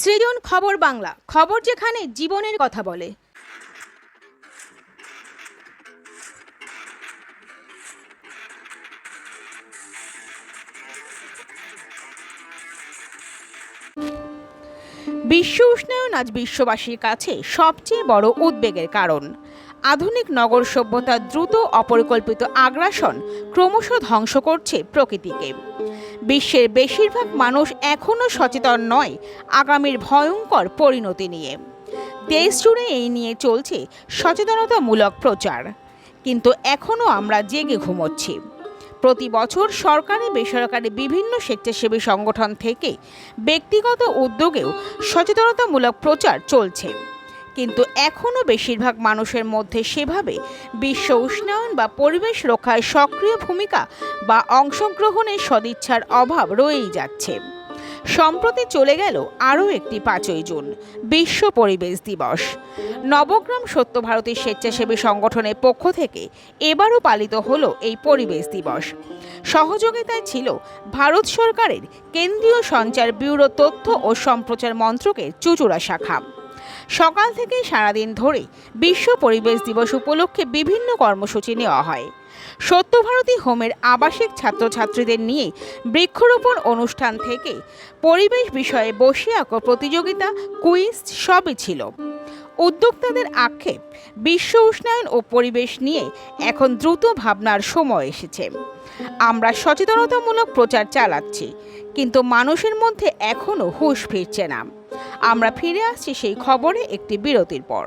সৃজন খবর বাংলা, খবর যেখানে জীবনের কথা বলে। বিশ্ব উষ্ণায়ন আজ বিশ্ববাসীর কাছে সবচেয়ে বড় উদ্বেগের কারণ। আধুনিক নগর সভ্যতার দ্রুত অপরিকল্পিত আগ্রাসন ক্রমশ ধ্বংস করছে প্রকৃতিকে। বিশ্বের বেশিরভাগ মানুষ এখনও সচেতন নয়, আগামীর ভয়ঙ্কর পরিণতি নিয়ে। দেশ জুড়ে এই নিয়ে চলছে সচেতনতামূলক প্রচার। কিন্তু এখনও আমরা জেগে ঘুমোচ্ছি। প্রতি বছর সরকারি, বেসরকারি বিভিন্ন স্বেচ্ছাসেবী সংগঠন থেকে ব্যক্তিগত উদ্যোগেও সচেতনতামূলক প্রচার চলছে। কিন্তু এখনও বেশিরভাগ মানুষের মধ্যে সেভাবে বিশ্ব উষ্ণায়ন বা পরিবেশ রক্ষায় সক্রিয় ভূমিকা বা অংশগ্রহণের সদিচ্ছার অভাব রয়েই যাচ্ছে। সম্প্রতি চলে গেল আরও একটি পাঁচই জুন, বিশ্ব পরিবেশ দিবস। নবগ্রাম সত্যভারতী স্বেচ্ছাসেবী সংগঠনের পক্ষ থেকে এবারও পালিত হলো এই পরিবেশ দিবস। সহযোগিতায় ছিল ভারত সরকারের কেন্দ্রীয় সঞ্চার ব্যুরো তথ্য ও সম্প্রচার মন্ত্রকের চুচুড়া শাখা। সকাল থেকে সারাদিন ধরে বিশ্ব পরিবেশ দিবস উপলক্ষে বিভিন্ন কর্মসূচি নেওয়া হয়। সত্যভারতী হোমের আবাসিক ছাত্রছাত্রীদের নিয়ে বৃক্ষরোপণ অনুষ্ঠান থেকে পরিবেশ বিষয়ে বসে আঁকো প্রতিযোগিতা, কুইজ সবই ছিল। উদ্যোক্তাদের আক্ষেপ, বিশ্ব উষ্ণায়ন ও পরিবেশ নিয়ে এখন দ্রুত ভাবনার সময় এসেছে। আমরা সচেতনতামূলক প্রচার চালাচ্ছি, কিন্তু মানুষের মধ্যে এখনও হুঁশ ফিরছে না। আমরা ফিরে আসছি সেই খবরে একটি বিরতির পর।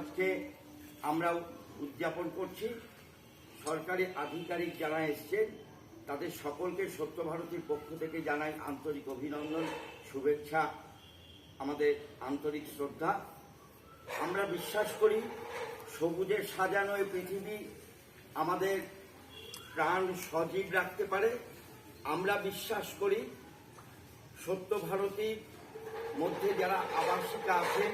আজকে আমরা উদযাপন করছি। সরকারি আধিকারিক যারা এসছেন, তাদের সকলকে সত্য ভারতীর পক্ষ থেকে জানাই আন্তরিক অভিনন্দন, শুভেচ্ছা, আমাদের আন্তরিক শ্রদ্ধা। আমরা বিশ্বাস করি, সবুজে সাজানো এই পৃথিবী আমাদের প্রাণ সজীব রাখতে পারে। আমরা বিশ্বাস করি, সত্য ভারতীর মধ্যে যারা আবাসিকা আছেন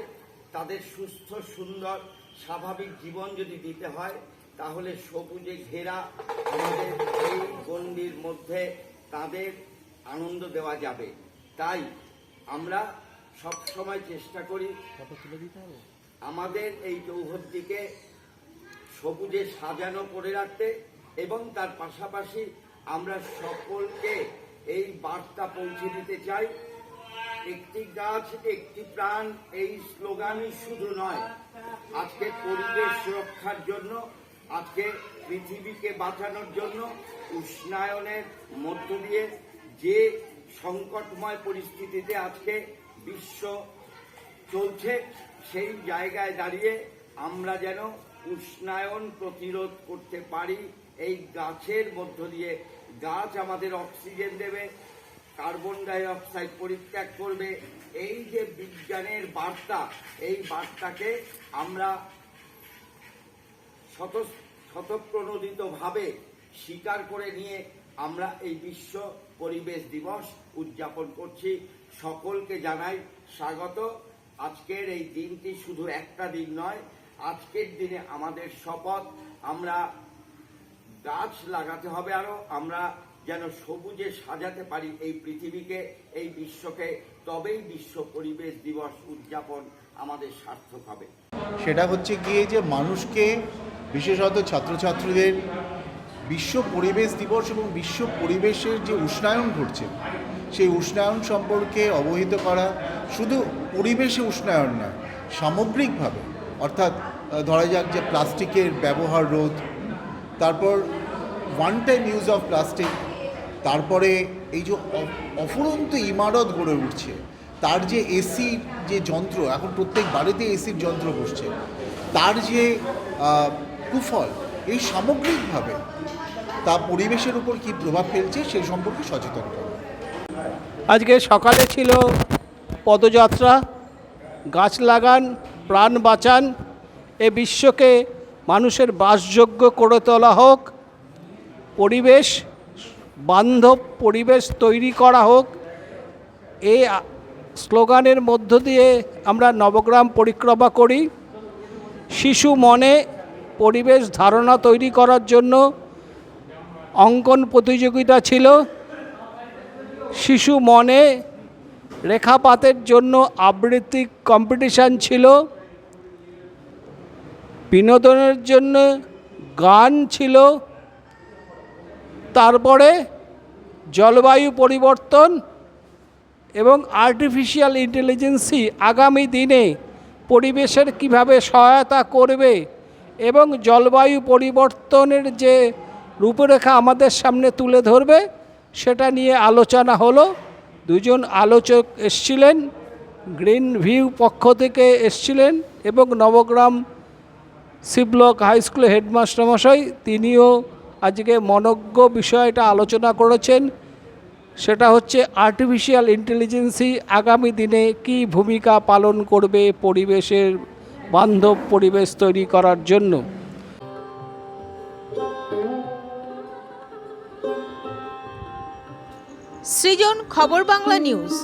তাদের সুস্থ সুন্দর স্বাভাবিক জীবন যদি দিতে হয় তাহলে সবুজে ঘেরা আমাদের এই গণ্ডির মধ্যে তাদের আনন্দ দেওয়া যাবে। তাই আমরা সব সময় চেষ্টা করি আমাদের এই চৌহদ্দিকে সবুজে সাজানো করে রাখতে এবং তার পাশাপাশি আমরা সকলকে এই বার্তা পৌঁছে দিতে চাই। একটি গাছ, একটি প্রাণ, এই স্লোগানই শুধু নয়। আজকে পরিবেশ সুরক্ষার জন্য, আজকে পৃথিবীকে বাঁচানোর জন্য, উষ্ণায়নের মধ্য দিয়ে যে সংকটময় পরিস্থিতিতে আজকে বিশ্ব চলছে, সেই জায়গায় দাঁড়িয়ে আমরা যেন উষ্ণায়ন প্রতিরোধ করতে পারি। এই গাছের মধ্য দিয়ে গাছ আমাদের অক্সিজেন দেবে কার্বন ডাই অক্সাইড পরিত্যাগ করবে। এই যে বিজ্ঞানের বার্তা, এই বার্তাকে আমরা শত, শতপ্রণোদিতভাবে স্বীকার করে নিয়ে আমরা এই বিশ্ব পরিবেশ দিবস উদযাপন করছি। সকলকে জানাই স্বাগত। আজকের এই দিনটি শুধু একটা দিন নয়, আজকের দিনে আমাদের শপথ। আমরা গাছ লাগাতে হবে আরও, আমরা যেন সবুজে সাজাতে পারি এই পৃথিবীকে, এই বিশ্বকে। তবেই বিশ্ব পরিবেশ দিবস উদযাপন আমাদের সার্থক হবে। সেটা হচ্ছে গিয়ে যে মানুষকে, বিশেষত ছাত্রছাত্রীদের, বিশ্ব পরিবেশ দিবস এবং বিশ্ব পরিবেশের যে উষ্ণায়ন ঘটছে, সেই উষ্ণায়ন সম্পর্কে অবহিত করা শুধু পরিবেশে উষ্ণায়ন নয় সামগ্রিকভাবে। অর্থাৎ ধরা যাক যে প্লাস্টিকের ব্যবহার রোধ, তারপর one time use of plastic তারপরে এই যে অফুরন্ত ইমারত গড়ে উঠছে, তার যে এসি যে যন্ত্র, এখন প্রত্যেক বাড়িতে এসির যন্ত্র বসছে, তার যে কুফল, এই সামগ্রিকভাবে তা পরিবেশের উপর কী প্রভাব ফেলছে সেই সম্পর্কে সচেতন আজকে সকালে ছিল পদযাত্রা, গাছ লাগান, প্রাণ বাঁচান, এ বিশ্বকে মানুষের বাসযোগ্য করে তোলা হোক, পরিবেশ বান্ধব পরিবেশ তৈরি করা হোক। এই স্লোগানের মধ্য দিয়ে আমরা নবগ্রাম পরিক্রমা করি। শিশু মনে পরিবেশ ধারণা তৈরি করার জন্য অঙ্কন প্রতিযোগিতা ছিল। শিশু মনে রেখাপাতের জন্য আবৃত্তি কম্পিটিশান ছিল। বিনোদনের জন্য গান ছিল। তারপরে জলবায়ু পরিবর্তন এবং আর্টিফিশিয়াল ইন্টেলিজেন্সি আগামী দিনে পরিবেশের কীভাবে সহায়তা করবে এবং জলবায়ু পরিবর্তনের যে রূপরেখা আমাদের সামনে তুলে ধরবে, সেটা নিয়ে আলোচনা হলো। দুজন আলোচক এসছিলেন গ্রিন ভিউ পক্ষ থেকে এসছিলেন এবং নবগ্রাম সি ব্লক হাই স্কুলের হেডমাস্টার মশাই, তিনিও আজকে মনজ্ঞ বিষয়টা আলোচনা করেছেন। সেটা হচ্ছে আর্টিফিশিয়াল ইন্টেলিজেন্সি আগামী দিনে কি ভূমিকা পালন করবে পরিবেশের বান্ধব পরিবেশ তৈরি করার জন্য? সৃজন খবর বাংলা নিউজ